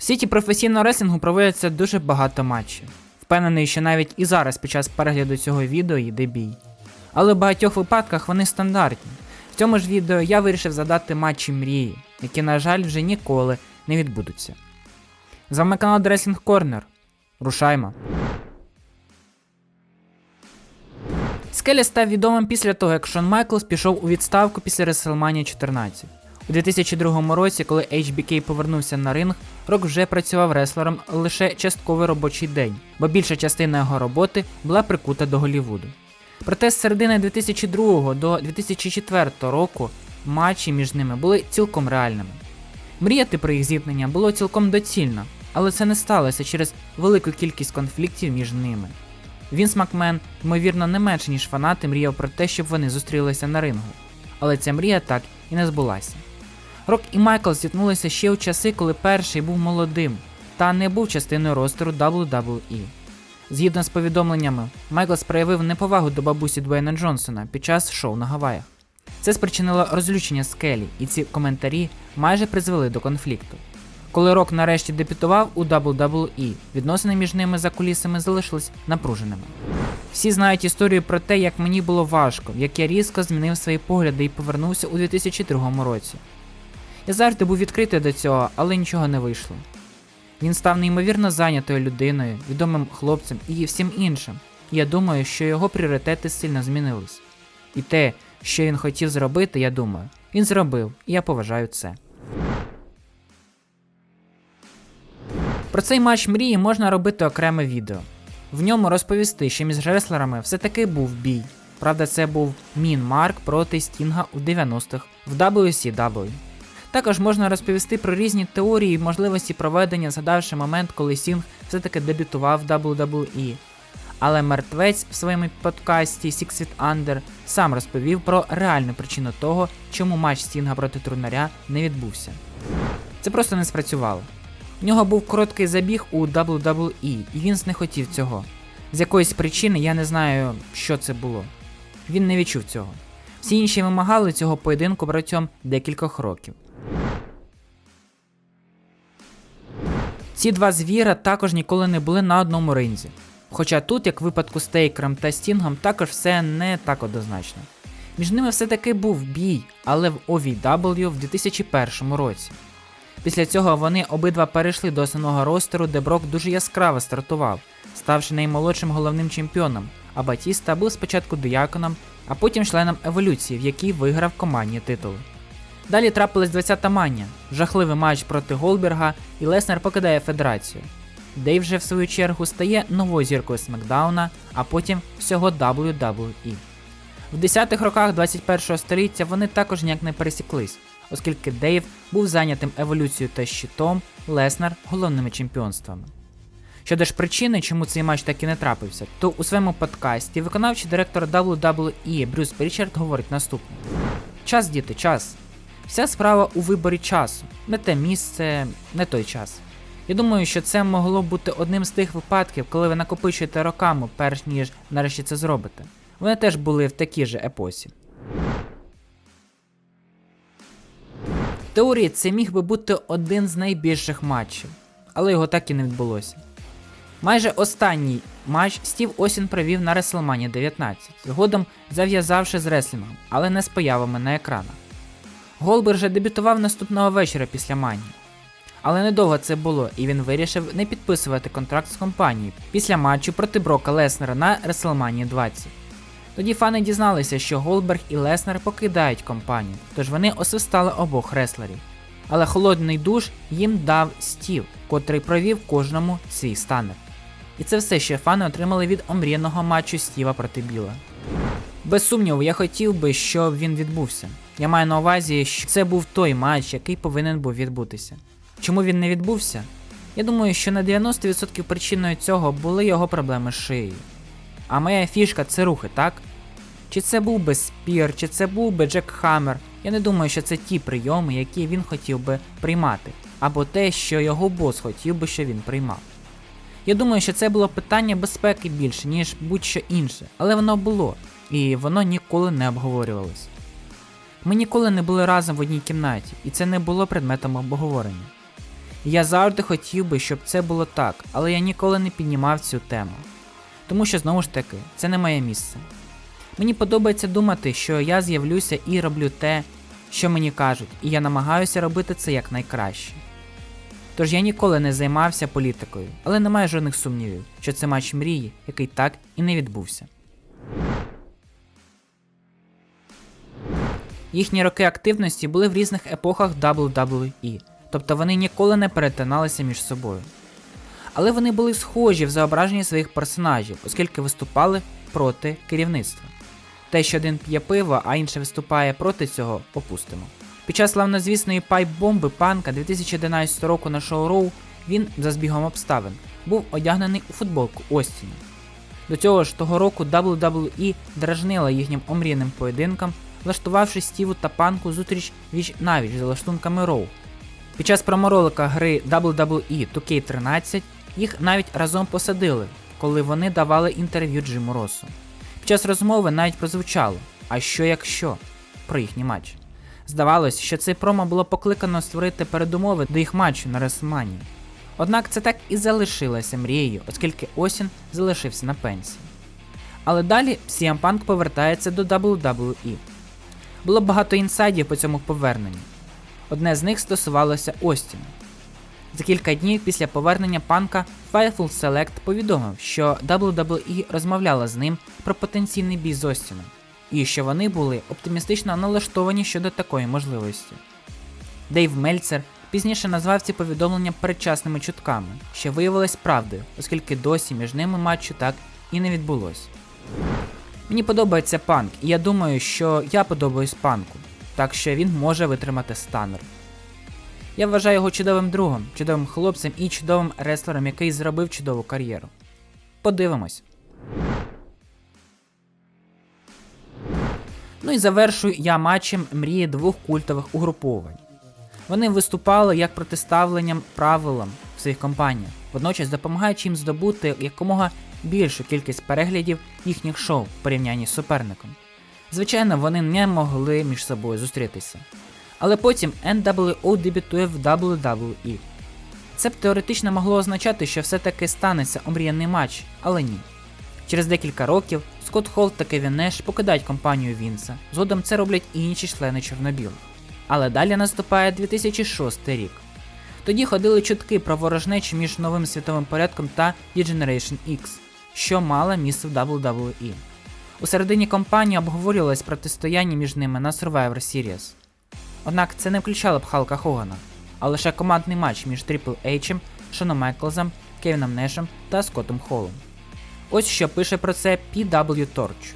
В світі професійного реслінгу проводиться дуже багато матчів. Впевнений, що навіть і зараз під час перегляду цього відео йде бій. Але в багатьох випадках вони стандартні. В цьому ж відео я вирішив задати матчі мрії, які, на жаль, вже ніколи не відбудуться. З вами канал Wrestling Corner. Рушаймо. Скелі став відомим після того, як Шон Майклс пішов у відставку після WrestleMania 14. У 2002 році, коли HBK повернувся на ринг, Рок вже працював реслером лише частковий робочий день, бо більша частина його роботи була прикута до Голлівуду. Проте з середини 2002 до 2004 року матчі між ними були цілком реальними. Мріяти про їх зіткнення було цілком доцільно, але це не сталося через велику кількість конфліктів між ними. Вінс Макмен, ймовірно, не менше ніж фанати мріяв про те, щоб вони зустрілися на рингу. Але ця мрія так і не збулася. Рок і Майкл зіткнулися ще у часи, коли перший був молодим та не був частиною ростеру WWE. Згідно з повідомленнями, Майклс проявив неповагу до бабусі Дуейна Джонсона під час шоу на Гаваях. Це спричинило розлючення Скелі, і ці коментарі майже призвели до конфлікту. Коли Рок нарешті дебютував у WWE, відносини між ними за кулісами залишились напруженими. Всі знають історію про те, як мені було важко, як я різко змінив свої погляди і повернувся у 2002 році. Я завжди був відкритий до цього, але нічого не вийшло. Він став неймовірно зайнятою людиною, відомим хлопцем і всім іншим. Я думаю, що його пріоритети сильно змінились. І те, що він хотів зробити, я думаю, він зробив, і я поважаю це. Про цей матч мрії можна робити окреме відео. В ньому розповісти, що між реслерами все-таки був бій. Правда, це був Мін Марк проти Стінга у 90-х в WCW. Також можна розповісти про різні теорії і можливості проведення, згадавши момент, коли Стінг все-таки дебютував в WWE. Але мертвець в своєму подкасті Six Feet Under сам розповів про реальну причину того, чому матч Стінга проти Трунаря не відбувся. Це просто не спрацювало. В нього був короткий забіг у WWE, і Вінс не хотів цього. З якоїсь причини я не знаю, що це було. Він не відчув цього. Всі інші вимагали цього поєдинку протягом декількох років. Ці два звіра також ніколи не були на одному ринзі. Хоча тут, як в випадку з Тейкером та Стінгом, також все не так однозначно. Між ними все-таки був бій, але в OVW в 2001 році. Після цього вони обидва перейшли до основного ростеру, де Брок дуже яскраво стартував, ставши наймолодшим головним чемпіоном, а Батіста був спочатку дияконом, а потім членом еволюції, в якій виграв командні титули. Далі трапилась 20-та манія, жахливий матч проти Голберга, і Леснер покидає федерацію. Дейв же в свою чергу стає новою зіркою Смакдауна, а потім всього WWE. В 10-х роках 21-го століття вони також ніяк не пересіклись, оскільки Дейв був зайнятим еволюцією та щитом, Леснер головними чемпіонствами. Щодо ж причини, чому цей матч так і не трапився, то у своєму подкасті виконавчий директор WWE Брюс Прічард говорить наступне: Час, діти, час. Вся справа у виборі часу, не те місце, не той час. Я думаю, що це могло бути одним з тих випадків, коли ви накопичуєте роками, перш ніж нарешті це зробите. Вони теж були в такій же епосі. В теорії це міг би бути один з найбільших матчів, але його так і не відбулося. Майже останній матч Стів Осін провів на WrestleMania 19, згодом зав'язавши з реслінгом, але не з появами на екранах. Голбер же дебютував наступного вечора після Мані. Але недовго це було, і він вирішив не підписувати контракт з компанією після матчу проти Брока Леснера на WrestleMania 20. Тоді фани дізналися, що Голберг і Леснер покидають компанію, тож вони освистали обох реслерів. Але холодний душ їм дав Стів, котрий провів кожному свій станер. І це все, що фани отримали від омріяного матчу Стіва проти Біла. Без сумніву, я хотів би, щоб він відбувся. Я маю на увазі, що це був той матч, який повинен був відбутися. Чому він не відбувся? Я думаю, що на 90% причиною цього були його проблеми з шиєю. А моя фішка це рухи, так? Чи це був би спір, чи це був би Джек Хаммер. Я не думаю, що це ті прийоми, які він хотів би приймати, або те, що його бос хотів би, що він приймав. Я думаю, що це було питання безпеки більше, ніж будь-що інше, але воно було, і воно ніколи не обговорювалось. Ми ніколи не були разом в одній кімнаті, і це не було предметом обговорення. Я завжди хотів би, щоб це було так, але я ніколи не піднімав цю тему. Тому що знову ж таки, це не моє місце. Мені подобається думати, що я з'явлюся і роблю те, що мені кажуть, і я намагаюся робити це якнайкраще. Тож я ніколи не займався політикою, але немає жодних сумнівів, що це матч мрії, який так і не відбувся. Їхні роки активності були в різних епохах WWE, тобто вони ніколи не перетиналися між собою. Але вони були схожі в зображенні своїх персонажів, оскільки виступали проти керівництва. Те, що один п'є пиво, а інший виступає проти цього, опустимо. Під час славнозвісної пайп-бомби панка 2011 року на шоу Роу він, за збігом обставин, був одягнений у футболку Остіна. До цього ж того року WWE дражнила їхнім омріяним поєдинкам, влаштувавши Стіву та панку зустріч віч навіч за лаштунками Роу. Під час проморолика гри WWE 2K13 їх навіть разом посадили, коли вони давали інтерв'ю Джиму Росу. Під час розмови навіть прозвучало А що якщо про їхній матч. Здавалось, що цей промо було покликано створити передумови до їх матчу на WrestleMania. Однак це так і залишилося мрією, оскільки Осін залишився на пенсії. Але далі CM Punk повертається до WWE. Було багато інсайдів по цьому поверненню. Одне з них стосувалося Остіна. За кілька днів після повернення панка Fireful Select повідомив, що WWE розмовляла з ним про потенційний бій з Остіном, і що вони були оптимістично налаштовані щодо такої можливості. Дейв Мельцер пізніше назвав ці повідомлення передчасними чутками, що виявилось правдою, оскільки досі між ними матчу так і не відбулось. Мені подобається панк, і я думаю, що я подобаюсь панку, так що він може витримати станер. Я вважаю його чудовим другом, чудовим хлопцем і чудовим реслером, який зробив чудову кар'єру. Подивимось. Ну і завершую я матчем мрії двох культових угруповань. Вони виступали як протиставленням правилам в своїх компаніях, водночас допомагаючи їм здобути якомога більшу кількість переглядів їхніх шоу в порівнянні з суперником. Звичайно, вони не могли між собою зустрітися. Але потім NWO дебютує в WWE. Це б теоретично могло означати, що все-таки станеться омріяний матч, але ні. Через декілька років Скотт Холл та Кевін Неш покидають компанію Вінса. Згодом це роблять інші члени чорнобілих. Але далі наступає 2006 рік. Тоді ходили чутки про ворожнечі між новим світовим порядком та D-Generation X, що мала місце в WWE. У середині компанії обговорювалось протистояння між ними на Survivor Series. Однак це не включало б Халка Хогана, а лише командний матч між Triple H, Шоном Майклзом, Кевіном Нешем та Скоттом Холлом. Ось що пише про це PW Torch.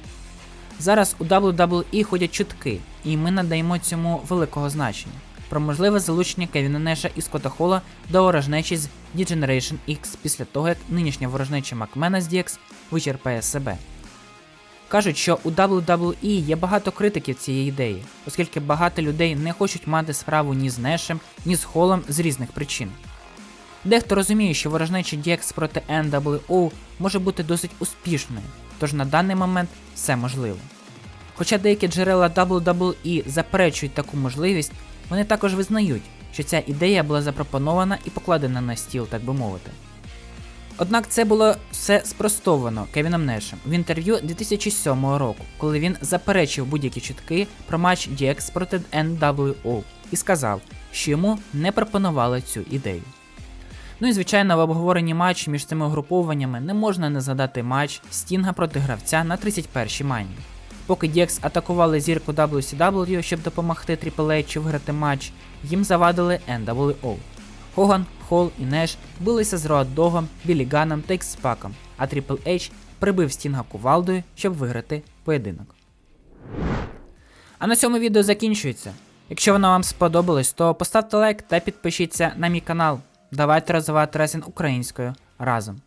Зараз у WWE ходять чутки, і ми надаємо цьому великого значення про можливе залучення Кевіна Неша і Скотта Холла до ворожнечі з D-Generation X після того, як нинішня ворожнеча Макмена з DX вичерпає себе. Кажуть, що у WWE є багато критиків цієї ідеї, оскільки багато людей не хочуть мати справу ні з Нешем, ні з Холлом з різних причин. Дехто розуміє, що ворожнеча DX проти NWO може бути досить успішною, тож на даний момент все можливо. Хоча деякі джерела WWE заперечують таку можливість, вони також визнають, що ця ідея була запропонована і покладена на стіл, так би мовити. Однак це було все спростовано Кевіном Нешем в інтерв'ю 2007 року, коли він заперечив будь-які чутки про матч DX проти NWO і сказав, що йому не пропонували цю ідею. Ну і звичайно, в обговоренні матчу між цими угрупованнями не можна не згадати матч Стінга проти гравця на 31-й мані. Поки DX атакували зірку WCW, щоб допомогти Triple H виграти матч, їм завадили NWO. Хоган, Холл і Неш билися з Роад Догом, Білі Ганом та Ікспаком, а Triple H прибив Стінга кувалдою, щоб виграти поєдинок. А на цьому відео закінчується. Якщо воно вам сподобалось, то поставте лайк та підпишіться на мій канал. Давайте розвивати ресінг українською разом.